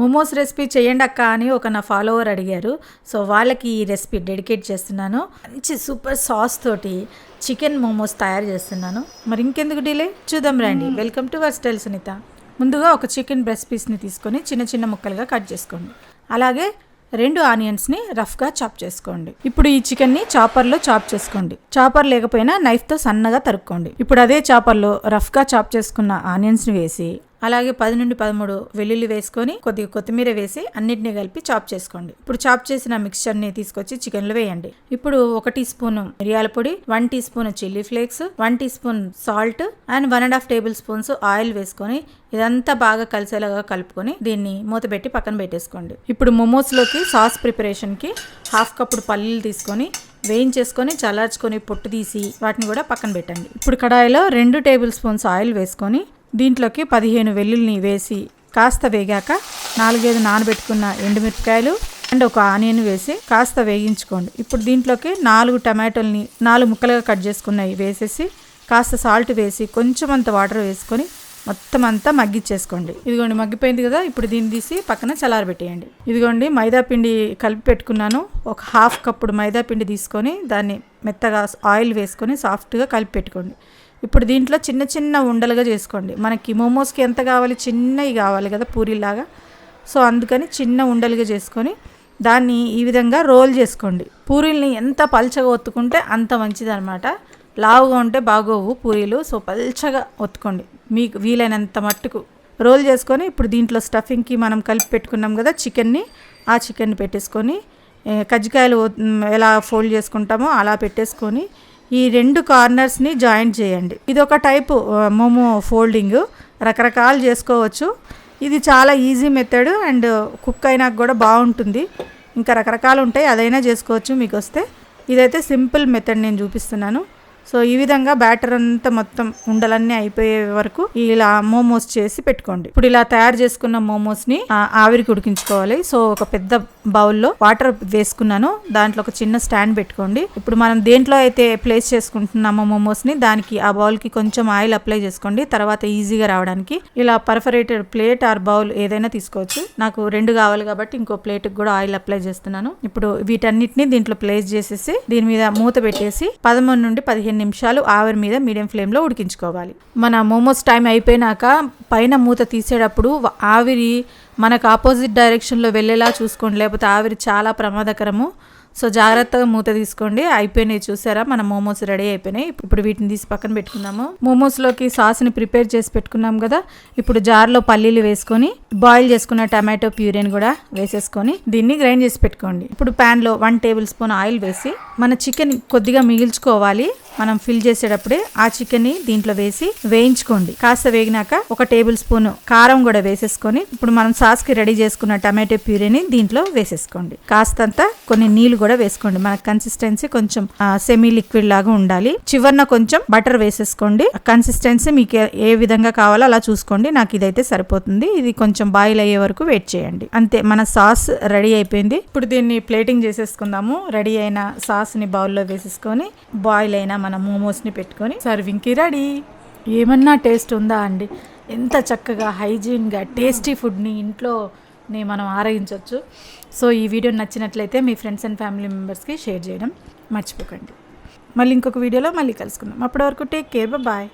Momos recipe చేయండి అక్క అని ఒక నా ఫాలోవర్ అడిగారు. సో వాళ్ళకి ఈ రెసిపీ డెడికేట్ చేస్తున్నాను. మంచి సూపర్ సాస్ తోటి చికెన్ మోమోస్ తయారు చేస్తున్నాను. మరి ఇంకెందుకు డిలే? చూద్దాం రండి. Welcome to our style Sunitha. ముందుగా ఒక చికెన్ బ్రెస్ట్ పీస్ని తీసుకొని చిన్న చిన్న ముక్కలుగా కట్ చేసుకోండి. అలాగే రెండు ఆనియన్స్ని రఫ్గా చాప్ చేసుకోండి. ఇప్పుడు ఈ చికెన్ని చాపర్లో చాప్ చేసుకోండి. చాపర్ లేకపోయినా నైఫ్తో సన్నగా తరుక్కోండి. ఇప్పుడు అదే చాపర్లో రఫ్గా చాప్ చేసుకున్న ఆనియన్స్ని వేసి అలాగే పది నుండి పదమూడు వెల్లుల్లి వేసుకొని కొద్దిగా కొత్తిమీర వేసి అన్నిటిని కలిపి చాప్ చేసుకోండి. ఇప్పుడు చాప్ చేసిన మిక్స్చర్ని తీసుకొచ్చి చికెన్లో వేయండి. ఇప్పుడు ఒక టీ స్పూన్ మిరియాల పొడి one teaspoon chilli flakes one teaspoon salt and one and half tablespoons oil వేసుకొని ఇదంతా బాగా కలిసేలాగా కలుపుకొని దీన్ని మూత పెట్టి పక్కన పెట్టేసుకోండి. ఇప్పుడు మోమోస్లోకి సాస్ ప్రిపరేషన్కి హాఫ్ కప్పుడు పల్లీలు తీసుకొని వేయించేసుకొని చల్లార్చుకొని పొట్టు తీసి వాటిని కూడా పక్కన పెట్టండి. ఇప్పుడు కడాయిలో రెండు టేబుల్ స్పూన్స్ ఆయిల్ వేసుకొని దీంట్లోకి పదిహేను వెల్లుల్ని వేసి కాస్త వేగాక నాలుగైదు నానబెట్టుకున్న ఎండుమిరపకాయలు అండ్ ఒక ఆనియన్ వేసి కాస్త వేగించుకోండి. ఇప్పుడు దీంట్లోకి నాలుగు టమాటోల్ని నాలుగు ముక్కలుగా కట్ చేసుకున్నవి వేసేసి కాస్త సాల్ట్ వేసి కొంచెం అంత వాటర్ వేసుకొని మొత్తం అంతా మగ్గిచ్చేసుకోండి. ఇదిగోండి మగ్గిపోయింది కదా ఇప్పుడు దీన్ని తీసి పక్కన చల్లారబెట్టేయండి. ఇదిగోండి మైదా పిండి కలిపి పెట్టుకున్నాను. ఒక హాఫ్ కప్పుడు మైదా పిండి తీసుకొని దాన్ని మెత్తగా ఆయిల్ వేసుకొని సాఫ్ట్గా కలిపి పెట్టుకోండి. ఇప్పుడు దీంట్లో చిన్న చిన్న ఉండలుగా చేసుకోండి. మనకి మోమోస్కి ఎంత కావాలి? చిన్నవి కావాలి కదా పూరీలాగా సో అందుకని చిన్న ఉండలుగా చేసుకొని దాన్ని ఈ విధంగా రోల్ చేసుకోండి. పూరీల్ని ఎంత పల్చగా ఒత్తుకుంటే అంత మంచిదనమాట లావుగా ఉంటే బాగోవు పూరీలు. సో పల్చగా ఒత్తుకోండి. మీకు వీలైనంత మట్టుకు రోల్ చేసుకొని ఇప్పుడు దీంట్లో స్టఫింగ్కి మనం కలిపి పెట్టుకున్నాం కదా చికెన్ని ఆ చికెన్ని పెట్టేసుకొని కజ్జికాయలు ఎలా ఫోల్డ్ చేసుకుంటామో అలా పెట్టేసుకొని ఈ రెండు కార్నర్స్ని జాయింట్ చేయండి. ఇది ఒక టైపు మోమో ఫోల్డింగ్. రకరకాలు చేసుకోవచ్చు. ఇది చాలా ఈజీ మెథడ్ అండ్ కుక్ అయినా కూడా బాగుంటుంది. ఇంకా రకరకాలు ఉంటాయి అదైనా చేసుకోవచ్చు మీకు వస్తే. ఇదైతే సింపుల్ మెథడ్ నేను చూపిస్తున్నాను. సో ఈ విధంగా బ్యాటర్ అంతా మొత్తం ఉండలన్నీ అయిపోయే వరకు ఇలా మోమోస్ చేసి పెట్టుకోండి. ఇప్పుడు ఇలా తయారు చేసుకున్న మోమోస్ని ఆవిరికి ఉడికించుకోవాలి. సో ఒక పెద్ద బౌల్లో వాటర్ వేసుకున్నాను. దాంట్లో ఒక చిన్న స్టాండ్ పెట్టుకోండి. ఇప్పుడు మనం దేంట్లో అయితే ప్లేస్ చేసుకుంటున్నామో మోమోస్ని దానికి ఆ బౌల్కి కొంచెం ఆయిల్ అప్లై చేసుకోండి. తర్వాత ఈజీగా రావడానికి. ఇలా పర్ఫరేటెడ్ ప్లేట్ ఆర్ బౌల్ ఏదైనా తీసుకోవచ్చు. నాకు రెండు కావాలి కాబట్టి ఇంకో ప్లేట్ కూడా ఆయిల్ అప్లై చేస్తున్నాను. ఇప్పుడు వీటన్నిటిని దీంట్లో ప్లేస్ చేసేసి దీని మీద మూత పెట్టేసి పదమూడు నుండి పదిహేను నిమిషాలు ఆవిరి మీద మీడియం ఫ్లేమ్లో ఉడికించుకోవాలి. మన మోమోస్ టైం అయిపోయినాక పైన మూత తీసేటప్పుడు ఆవిరి మనకు ఆపోజిట్ డైరెక్షన్లో వెళ్ళేలా చూసుకోండి. లేకపోతే ఆవిరి చాలా ప్రమాదకరము. సో జాగ్రత్తగా మూత తీసుకోండి. అయిపోయినాయి చూసారా? మన మోమోస్ రెడీ అయిపోయినాయి. ఇప్పుడు వీటిని తీసి పక్కన పెట్టుకుందాము. మోమోస్లోకి సాస్ని ప్రిపేర్ చేసి పెట్టుకున్నాం కదా. ఇప్పుడు జార్లో పల్లీలు వేసుకొని బాయిల్ చేసుకున్న టమాటో ప్యూరీని కూడా వేసేసుకొని దీన్ని గ్రైండ్ చేసి పెట్టుకోండి. ఇప్పుడు ప్యాన్లో వన్ టేబుల్ స్పూన్ ఆయిల్ వేసి మన చికెన్ కొద్దిగా మిగిల్చుకోవాలి. మనం ఫిల్ చేసేటప్పుడే ఆ చికెన్ని దీంట్లో వేసి వేయించుకోండి. కాస్త వేగినాక ఒక టేబుల్ స్పూన్ కారం కూడా వేసేసుకొని ఇప్పుడు మనం సాస్కి రెడీ చేసుకున్న టమాటో ప్యూరీని దీంట్లో వేసేసుకోండి. కాస్తంత కొన్ని నీళ్ళు కూడా వేసుకోండి. మన కన్సిస్టెన్సీ కొంచెం సెమీ లిక్విడ్ లాగా ఉండాలి. చివరిన కొంచెం బటర్ వేసేసుకోండి. కన్సిస్టెన్సీ మీకు ఏ- విధంగా కావాలో అలా చూసుకోండి. నాకు ఇదైతే సరిపోతుంది. ఇది కొంచెం బాయిల్ అయ్యే వరకు వెయిట్ చేయండి. అంతే మన సాస్ రెడీ అయిపోయింది. ఇప్పుడు దీన్ని ప్లేటింగ్ చేసేసుకుందాము. రెడీ అయిన సాస్ని బౌల్లో వేసేసుకొని బాయిల్ అయిన మన మోమోస్ని పెట్టుకొని సర్వింగ్కి రెడీ ఏమన్నా టేస్ట్ ఉందా అండి? ఎంత చక్కగా హైజీన్గా టేస్టీ ఫుడ్ని ఇంట్లోని మనం ఆరగించవచ్చు సో ఈ వీడియో నచ్చినట్లయితే మీ ఫ్రెండ్స్ అండ్ ఫ్యామిలీ మెంబర్స్కి షేర్ చేయడం మర్చిపోకండి. మళ్ళీ ఇంకొక వీడియోలో మళ్ళీ కలుసుకుందాం. అప్పటి వరకు టేక్ కేర్ బాయ్